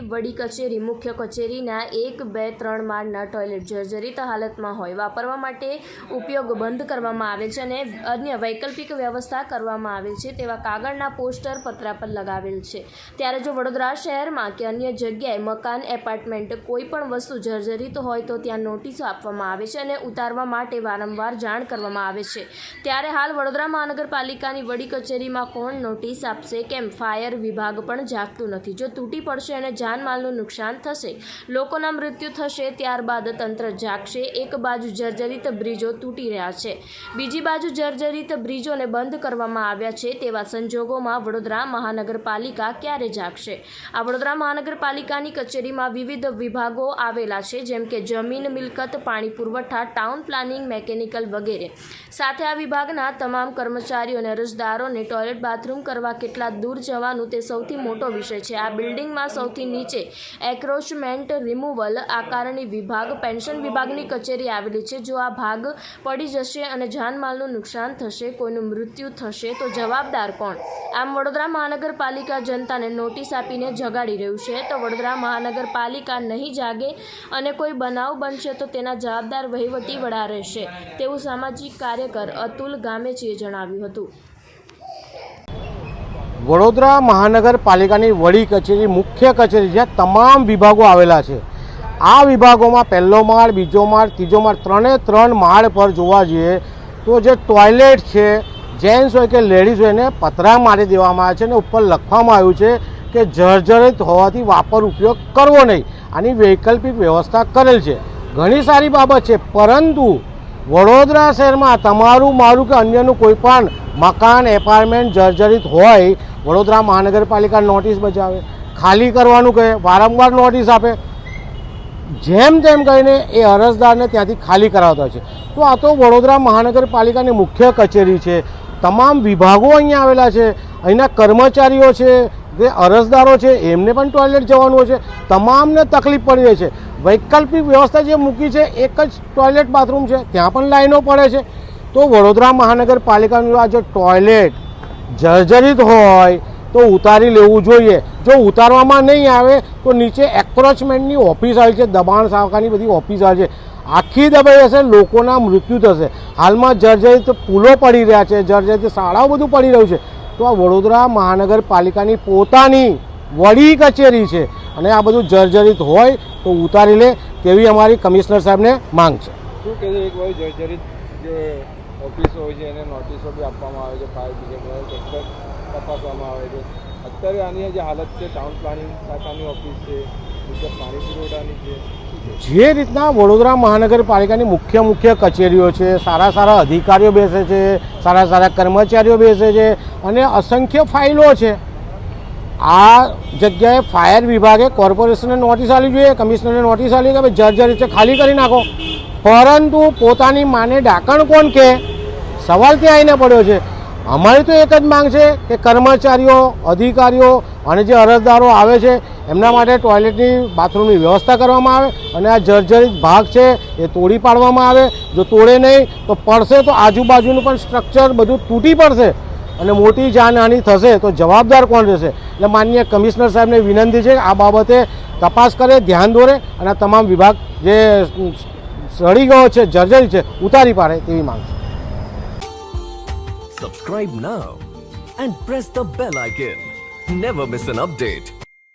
વડી કચેરી, મુખ્ય કચેરીના એક, બે, ત્રણ માળના ટોયલેટ જર્જરિત હાલતમાં હોય વાપરવા માટે ઉપયોગ બંધ કરવામાં આવે છે અને અન્ય વૈકલ્પિક વ્યવસ્થા કરવામાં આવે છે તેવા કાગળના પોસ્ટર પતરા પર લગાવેલ છે. ત્યારે જો વડોદરા શહેરમાં કે અન્ય જગ્યાએ મકાન, એપાર્ટમેન્ટ કોઈ પણ વસ્તુ જર્જરિત હોય તો ત્યાં નોટિસો આપવામાં આવે છે અને ઉતારવા માટે વારંવાર જાણ કરવામાં આવે છે. ત્યારે હાલ વડોદરા મહાનગરપાલિકાની વડી કચેરીમાં કોણ નોટિસ આપશે કેમ? ફાયર વિભાગ પણ જાગતું નથી. જો તૂટી પડશે અને જાનમાલનું નુકસાન થશે, લોકોના મૃત્યુ થશે, ત્યારબાદ તંત્ર જાગશે. એક બાજુ જર્જરિત બ્રિજો તૂટી રહ્યા છે. બીજી બાજુ જર્જરિત બ્રિજોને બંધ કરવામાં આવ્યા છે તેવા સંજોગોમાં વડોદરા મહાનગરપાલિકા ક્યારે જાગશે? આ વડોદરા મહાનગરપાલિકાની કચેરીમાં વિવિધ વિભાગો આવેલા છે, જેમ કે જમીન, મિલકત, પાણી પુરવઠા, ટાઉન પ્લાનિંગ, મેકેનિકલ વગેરે. સાથે આ વિભાગના તમામ કર્મચારીઓ અને અરજદારોને ટોયલેટ બાથરૂમ કરવા કેટલા દૂર જવાનું તે સૌથી મોટો વિષય છે. આ બિલ્ડિંગમાં સૌથી નીચે એક્રોચમેન્ટ રિમૂવલ આકારણી વિભાગ, પેન્શન વિભાગની કચેરી આવેલી છે. જો આ ભાગ પડી જશે અને જાનમાલનું નુકસાન થશે, કોઈનું મૃત્યુ થશે, તો જવાબદાર કોણ? આમ વડોદરા મહાનગરપાલિકા જનતાને નોટિસ આપીને જગાડી રહ્યું છે. તો વડોદરા મહાનગરપાલિકા નહીં જાગે અને કોઈ બનાવ બનશે તો તેના જવાબદાર વહીવટી વડા રહેશે, તેવું સામાજિક કાર્યકર અતુલ ગામેચીએ જણાવ્યું હતું. વડોદરા મહાનગરપાલિકાની વડી કચેરી, મુખ્ય કચેરી જ્યાં તમામ વિભાગો આવેલા છે. આ વિભાગોમાં પહેલો માળ, બીજો માળ, ત્રીજો માળ, ત્રણે ત્રણ માળ પર જોવા જઈએ તો જે ટોયલેટ છે, જેન્ટ્સ હોય કે લેડીઝ હોય એને પતરા મારી દેવામાં આવે છે અને ઉપર લખવામાં આવ્યું છે કે જર્જરિત હોવાથી વાપર ઉપયોગ કરવો નહીં. આની વૈકલ્પિક વ્યવસ્થા કરેલ છે. ઘણી સારી બાબત છે, પરંતુ વડોદરા શહેરમાં તમારું મારું કે અન્યનું કોઈ પણ મકાન, એપાર્ટમેન્ટ જર્જરિત હોય વડોદરા મહાનગરપાલિકા નોટિસ બજાવે. ખાલી કરવાનું કહે, વારંવાર નોટિસ આપે. જેમ તેમ કહીને એ અરજદારને ત્યાંથી ખાલી કરાવતા છે. તો આ તો વડોદરા મહાનગરપાલિકાની મુખ્ય કચેરી છે. તમામ વિભાગો અહીંયા આવેલા છે. અહીંના કર્મચારીઓ છે, જે અરજદારો છે, એમને પણ ટોયલેટ જવાનું હોય છે. તમામને તકલીફ પડી રહી છે. વૈકલ્પિક વ્યવસ્થા જે મૂકી છે, એક જ ટોયલેટ બાથરૂમ છે. ત્યાં પણ લાઈનો પડે છે. તો વડોદરા મહાનગરપાલિકાનું આ જે ટોયલેટ જર્જરિત હોય તો ઉતારી લેવું જોઈએ. જો ઉતારવામાં નહીં આવે તો નીચે એક્રોચમેન્ટની ઓફિસ આવી છે, દબાણ સાવકાની બધી ઓફિસ આવી છે. આખી દબાઈ હશે, લોકોના મૃત્યુ થશે. હાલમાં જર્જરિત પુલો પડી રહ્યા છે, જર્જરિત શાળાઓ બધું પડી રહ્યું છે. તો આ વડોદરા મહાનગરપાલિકાની પોતાની વડી કચેરી છે. અને આ બધું જર્જરિત હોય તો ઉતારી લે તેવી અમારી કમિશનર સાહેબને માંગ છે. શું એક જર્જરિત ઓફિસો હોય છે, એને નોટિસો બી આપવામાં આવે છે ફાયર બ્રિગેડ સેક્ટર તપાસવામાં આવે છે. અત્યારે આની જે હાલત છે ટાઉન પ્લાનિંગ શાખાની ઓફિસ છે, ગુજરાત પાણી પુરવઠાની છે. જે રીતના વડોદરા મહાનગરપાલિકાની મુખ્ય મુખ્ય કચેરીઓ છે, સારા સારા અધિકારીઓ બેસે છે, સારા સારા કર્મચારીઓ બેસે છે અને અસંખ્ય ફાઇલો છે. આ જગ્યાએ ફાયર વિભાગે કોર્પોરેશનને નોટિસ આપવી જોઈએ, કમિશનરને નોટિસ આપી કે ભાઈ જર્જર રીતે ખાલી કરી નાખો. પરંતુ પોતાની માને ડાકણ કોણ કે? સવાલ ત્યાં આવીને પડ્યો છે. અમારી તો એક જ માંગ છે કે કર્મચારીઓ, અધિકારીઓ અને જે અરજદારો આવે છે, એમના માટે ટોયલેટની, બાથરૂમની વ્યવસ્થા કરવામાં આવે અને આ જર્જરિત ભાગ છે એ તોડી પાડવામાં આવે. જો તોડે નહીં, તો પડશે તો આજુબાજુનું પણ સ્ટ્રક્ચર બધું તૂટી પડશે અને મોટી જાનહાનિ થશે તો જવાબદાર કોણ રહેશે? એટલે માનનીય કમિશનર સાહેબને વિનંતી છે આ બાબતે તપાસ કરે, ધ્યાન દોરે અને તમામ વિભાગ જે સડી ગયો છે જર્જરિત છે ઉતારી પાડે તેવી માંગ છે Subscribe now and press the bell icon. Never miss an update.